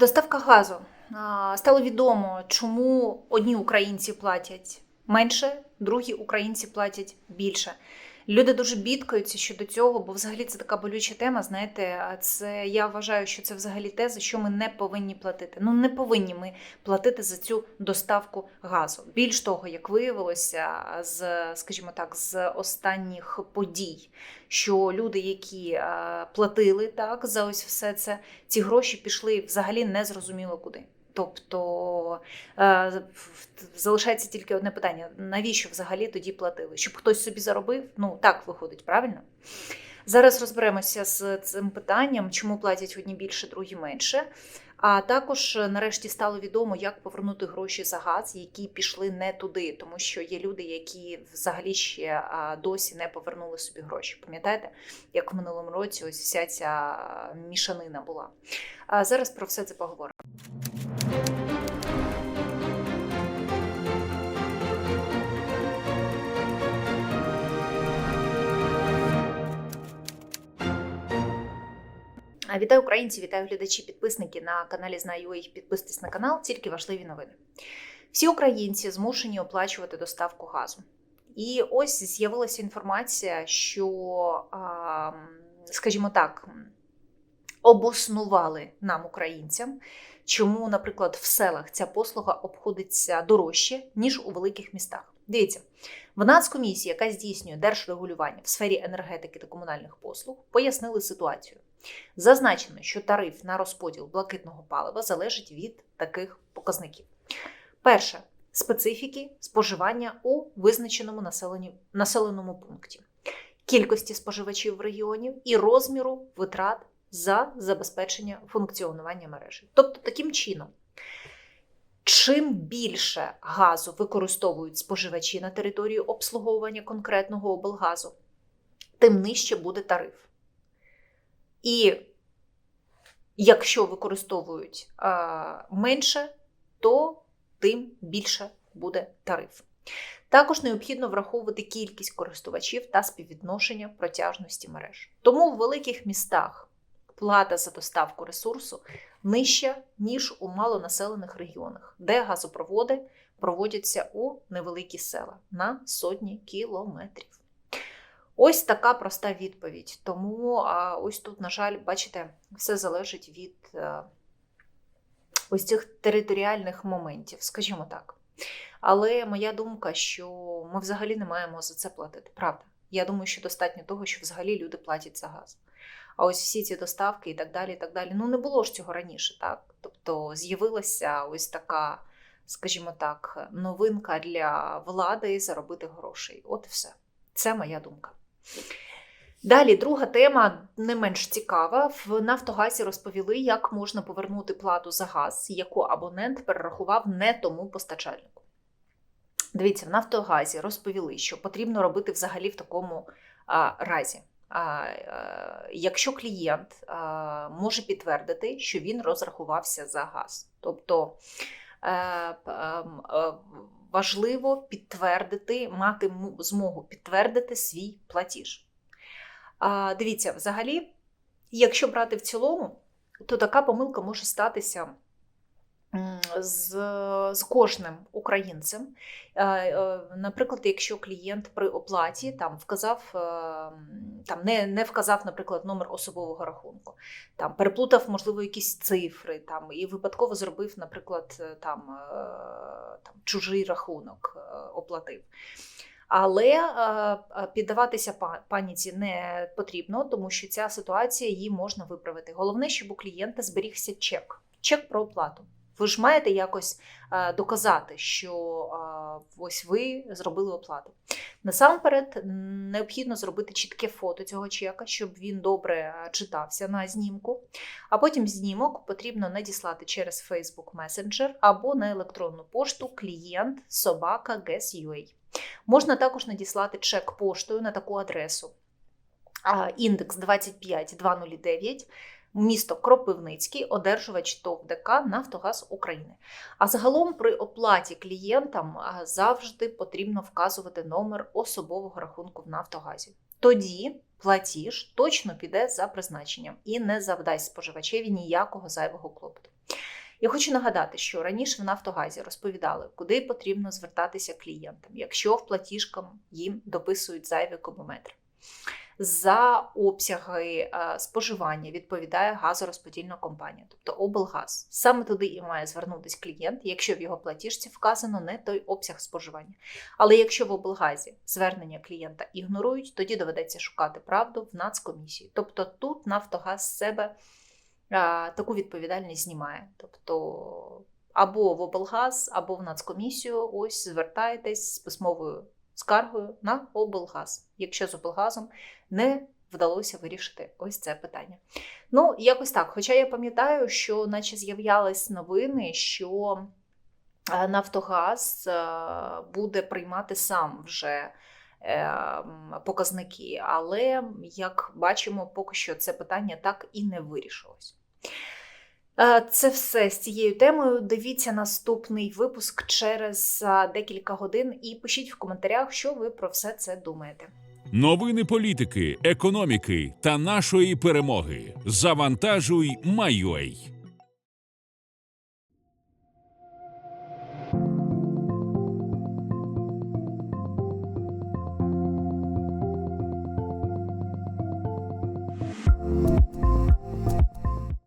Доставка газу. Стало відомо, чому одні українці платять менше, другі українці платять більше. Люди дуже бідкаються щодо цього, бо взагалі це така болюча тема. Знаєте, це я вважаю, що це взагалі те, за що ми не повинні платити. Ну не повинні ми платити за цю доставку газу. Більш того, як виявилося, з скажімо так, з останніх подій, що люди, які е, платили так за ось все це, ці гроші пішли взагалі незрозуміло куди. Тобто е, залишається тільки одне питання: навіщо взагалі тоді платили? Щоб хтось собі заробив? Ну так виходить, правильно? Зараз розберемося з цим питанням, чому платять одні більше, другі менше. А також нарешті стало відомо, як повернути гроші за газ, які пішли не туди, тому що є люди, які взагалі ще досі не повернули собі гроші. Пам'ятаєте, як в минулому році ось вся ця мішанина була. Зараз про все це поговоримо. Вітаю українці, вітаю глядачі, підписники на каналі Знаю.ua. Підписуйтесь на канал, тільки важливі новини. Всі українці змушені оплачувати доставку газу. І ось з'явилася інформація, що, скажімо так, обоснували нам, українцям, чому, наприклад, в селах ця послуга обходиться дорожче, ніж у великих містах. Дивіться, в Нацкомісії, яка здійснює держрегулювання в сфері енергетики та комунальних послуг, пояснили ситуацію. Зазначено, що тариф на розподіл блакитного палива залежить від таких показників. Перше специфіки споживання у визначеному населеному пункті, кількості споживачів в регіоні і розміру витрат за забезпечення функціонування мережі. Тобто, таким чином, чим більше газу використовують споживачі на території обслуговування конкретного облгазу, тим нижче буде тариф. І якщо використовують а, менше, то тим більше буде тариф. Також необхідно враховувати кількість користувачів та співвідношення протяжності мереж. Тому в великих містах плата за доставку ресурсу нижча, ніж у малонаселених регіонах, де газопроводи проводяться у невеликі села на сотні кілометрів. Ось така проста відповідь. Тому ось тут, на жаль, бачите, все залежить від е, ось цих територіальних моментів, скажімо так. Але моя думка, що ми взагалі не маємо за це платити. Правда. Я думаю, що достатньо того, що взагалі люди платять за газ. А ось всі ці доставки і так далі. і так далі. Ну, не було ж цього раніше, так? Тобто з'явилася ось така, скажімо так, новинка для влади заробити грошей. От і все. Це моя думка. Далі, друга тема не менш цікава. В Нафтогазі розповіли, як можна повернути плату за газ, яку абонент перерахував не тому постачальнику. Дивіться, в Нафтогазі розповіли, що потрібно робити взагалі в такому а, разі. А, якщо клієнт може підтвердити, що він розрахувався за газ. Тобто а, а, важливо підтвердити, мати змогу підтвердити свій платіж. Дивіться, взагалі, якщо брати в цілому, то така помилка може статися з з кожним українцем. Наприклад, якщо клієнт при оплаті там вказав, там не не вказав, наприклад, номер особового рахунку, там переплутав, можливо, якісь цифри, там і випадково зробив, наприклад, там, там чужий рахунок оплатив. Але піддаватися паніці не потрібно, тому що ця ситуація її можна виправити. Головне, щоб у клієнта зберігся чек, чек про оплату. Ви ж маєте якось доказати, що ось ви зробили оплату. Насамперед, необхідно зробити чітке фото цього чека, щоб він добре читався на знімку. А потім знімок потрібно надіслати через Facebook Messenger або на електронну пошту клієнт собака. Можна також надіслати чек поштою на таку адресу. Індекс 25209 місто Кропивницький, одержувач ТОВ ДК Нафтогаз України. А загалом при оплаті клієнтам завжди потрібно вказувати номер особового рахунку в Нафтогазі. Тоді платіж точно піде за призначенням і не завдасть споживачеві ніякого зайвого клопоту. Я хочу нагадати, що раніше в Нафтогазі розповідали, куди потрібно звертатися клієнтам, якщо в платіжкам їм дописують зайві кубометри. За обсяги е, споживання відповідає газорозподільна компанія, тобто облгаз. Саме туди і має звернутися клієнт, якщо в його платіжці вказано не той обсяг споживання. Але якщо в облгазі звернення клієнта ігнорують, тоді доведеться шукати правду в Нацкомісії. Тобто тут Нафтогаз себе а, таку відповідальність знімає. Тобто або в облгаз, або в Нацкомісію, ось звертаєтесь з письмовою скаргою на облгаз, якщо з облгазом не вдалося вирішити ось це питання. Ну, якось так. Хоча я пам'ятаю, що наче з'являлись новини, що е, Нафтогаз е, буде приймати сам вже е, показники, але як бачимо, поки що це питання так і не вирішилось. Е, Це все з цією темою. Дивіться наступний випуск через е, декілька годин і пишіть в коментарях, що ви про все це думаєте. Новини політики, економіки та нашої перемоги. Завантажуй Майой.